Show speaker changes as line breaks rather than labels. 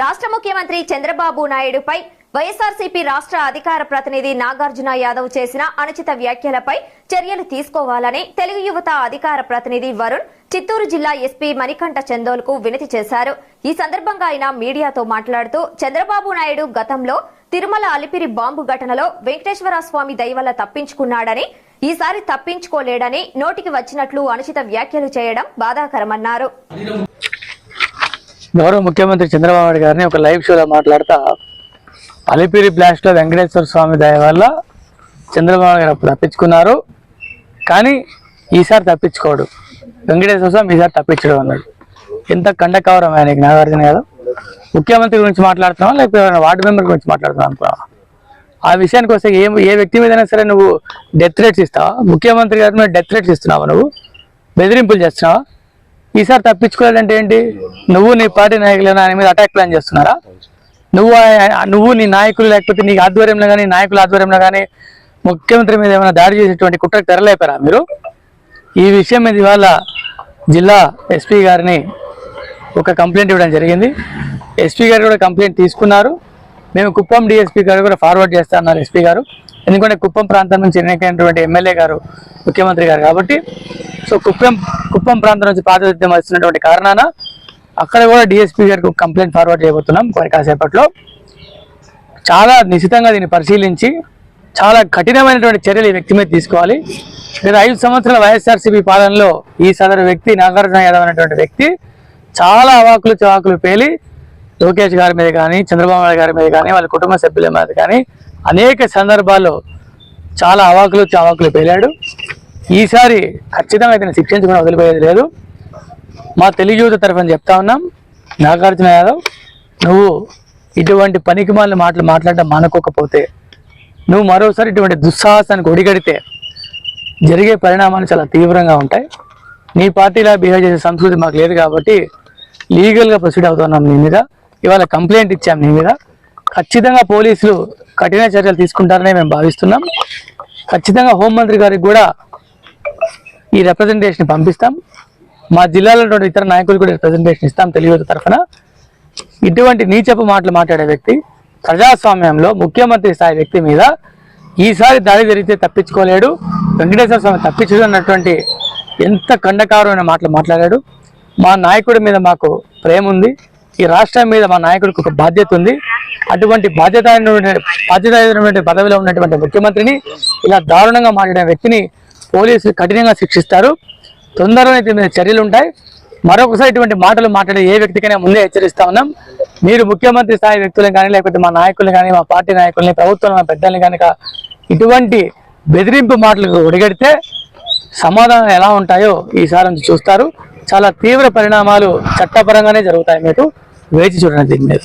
రాష్ట్ర ముఖ్యమంత్రి చంద్రబాబు నాయుడుపై వైఎస్ఆర్సీపీ రాష్ట్ర అధికార ప్రతినిధి నాగార్జున యాదవ్ చేసిన అనుచిత వ్యాఖ్యలపై చర్యలు తీసుకోవాలని తెలుగు యువత అధికార ప్రతినిధి వరుణ్ చిత్తూరు జిల్లా ఎస్పీ మణికంఠ చందోల్కు వినతి చేశారు. ఈ సందర్భంగా ఆయన మీడియాతో మాట్లాడుతూ చంద్రబాబు నాయుడు గతంలో తిరుమల అలిపిరి బాంబు ఘటనలో వెంకటేశ్వర స్వామి దయవల్ల తప్పించుకున్నాడని ఈసారి తప్పించుకోలేడని నోటికి వచ్చినట్లు అనుచిత వ్యాఖ్యలు చేయడం బాధాకరమన్నారు.
గౌరవ ముఖ్యమంత్రి చంద్రబాబు నాయుడు గారిని ఒక లైవ్ షోలో మాట్లాడుతా. అలిపిరి బ్లాస్ట్లో వెంకటేశ్వర స్వామి దయ వల్ల చంద్రబాబు గారు అప్పుడు తప్పించుకున్నారు. కానీ ఈసారి తప్పించుకోడు. వెంకటేశ్వర స్వామి ఈసారి తప్పించడం అన్నాడు. ఎంత కండకవరం ఆయనకి నాగార్జున యాదవ్ ముఖ్యమంత్రి గురించి మాట్లాడుతున్నావా లేకపోతే వార్డు మెంబర్ గురించి మాట్లాడుతున్నావు అనుకున్నావా? ఆ విషయానికి వస్తే ఏ ఏ వ్యక్తి మీదైనా సరే నువ్వు డెత్ రేట్స్ ఇస్తావా? ముఖ్యమంత్రి గారి మీద డెత్ రేట్స్ ఇస్తున్నావా నువ్వు? బెదిరింపులు చేస్తున్నావా? ఈసారి తప్పించుకోలేదంటే ఏంటి? నువ్వు నీ పార్టీ నాయకులు ఆయన మీద అటాక్ ప్లాన్ చేస్తున్నారా? నువ్వు నువ్వు నీ నాయకులు లేకపోతే నీ ఆధ్వర్యంలో కానీ నాయకుల ఆధ్వర్యంలో కానీ ముఖ్యమంత్రి మీద ఏమైనా దాడి చేసేటువంటి కుట్రకు తెరలేపారా మీరు? ఈ విషయం మీద ఇవాళ జిల్లా ఎస్పీ గారిని ఒక కంప్లైంట్ ఇవ్వడం జరిగింది. ఎస్పీ గారు కూడా కంప్లైంట్ తీసుకున్నారు. మేము కుప్పం డిఎస్పీ గారు కూడా ఫార్వర్డ్ చేస్తా అన్నారు ఎస్పీ గారు. ఎందుకంటే కుప్పం ప్రాంతం నుంచి ఎన్నికైనటువంటి ఎమ్మెల్యే గారు ముఖ్యమంత్రి గారు కాబట్టి సో కుప్పం కుప్పం ప్రాంతం నుంచి ప్రాతినిధ్యం వస్తున్నటువంటి కారణాన అక్కడ కూడా డిఎస్పీ గారికి కంప్లైంట్ ఫార్వర్డ్ చేయబోతున్నాం మరి కాసేపట్లో. చాలా నిశితంగా దీన్ని పరిశీలించి చాలా కఠినమైనటువంటి చర్యలు ఈ వ్యక్తి మీద తీసుకోవాలి. గత ఐదు సంవత్సరాల వైఎస్ఆర్సీపీ పాలనలో ఈ సదరు వ్యక్తి నాగార్జున యాదవ్ అనేటువంటి వ్యక్తి చాలా అవాకులు చవాకులు పేలి లోకేష్ గారి మీద కానీ చంద్రబాబు నాయుడు గారి మీద కానీ వాళ్ళ కుటుంబ సభ్యుల మీద కానీ అనేక సందర్భాల్లో చాలా అవాకులు చావాకులు పేలాడు. ఈసారి ఖచ్చితంగా అయితే శిక్షించకుండా వదిలిపోయేది లేదు. మా తెలుగు యువత తరఫున చెప్తా ఉన్నాం నాగార్జున యాదవ్ నువ్వు ఇటువంటి పనికి మాలిన మాటలు మాట్లాడడం మానుకోకపోతే నువ్వు మరోసారి ఇటువంటి దుస్సాహసానికి ఒడిగడితే జరిగే పరిణామాలు చాలా తీవ్రంగా ఉంటాయి. నీ పార్టీలా బిహేవ్ చేసే సంస్కృతి మాకు లేదు కాబట్టి లీగల్గా ప్రొసీడ్ అవుతున్నాం నీ మీద. ఇవాళ కంప్లైంట్ ఇచ్చాం నీ మీద. ఖచ్చితంగా పోలీసులు కఠిన చర్యలు తీసుకుంటారని మేము భావిస్తున్నాం. ఖచ్చితంగా హోంమంత్రి గారికి కూడా ఈ రిప్రజెంటేషన్ పంపిస్తాం. మా జిల్లాలో ఇతర నాయకులు కూడా రిప్రజెంటేషన్ ఇస్తాం తెలుగు తరఫున. ఇటువంటి నీచపు మాటలు మాట్లాడే వ్యక్తి ప్రజాస్వామ్యంలో ముఖ్యమంత్రి స్థాయి వ్యక్తి మీద ఈసారి దాడి జరిగితే తప్పించుకోలేడు వెంకటేశ్వర స్వామి తప్పించడు అన్నటువంటి ఎంత కండకారమైన మాటలు మాట్లాడాడు. మా నాయకుడి మీద మాకు ప్రేమ ఉంది ఈ రాష్ట్రం మీద మా నాయకుడికి ఒక బాధ్యత ఉంది. అటువంటి బాధ్యత బాధ్యత పదవిలో ఉన్నటువంటి ముఖ్యమంత్రిని ఇలా దారుణంగా మాట్లాడిన వ్యక్తిని పోలీసులు కఠినంగా శిక్షిస్తారు. తొందరగా దీని మీద చర్యలు ఉంటాయి. మరొకసారి ఇటువంటి మాటలు మాట్లాడే ఏ వ్యక్తికైనా ముందే హెచ్చరిస్తా ఉన్నాం. మీరు ముఖ్యమంత్రి స్థాయి వ్యక్తులను కానీ లేకపోతే మా నాయకులు కానీ మా పార్టీ నాయకుల్ని ప్రభుత్వం మా పెద్దల్ని కనుక ఇటువంటి బెదిరింపు మాటలకు ఒడిగడితే సమాధానం ఎలా ఉంటాయో ఈసారి చూస్తారు. చాలా తీవ్ర పరిణామాలు చట్టపరంగానే జరుగుతాయి మీకు. వేచి చూడండి దీని మీద.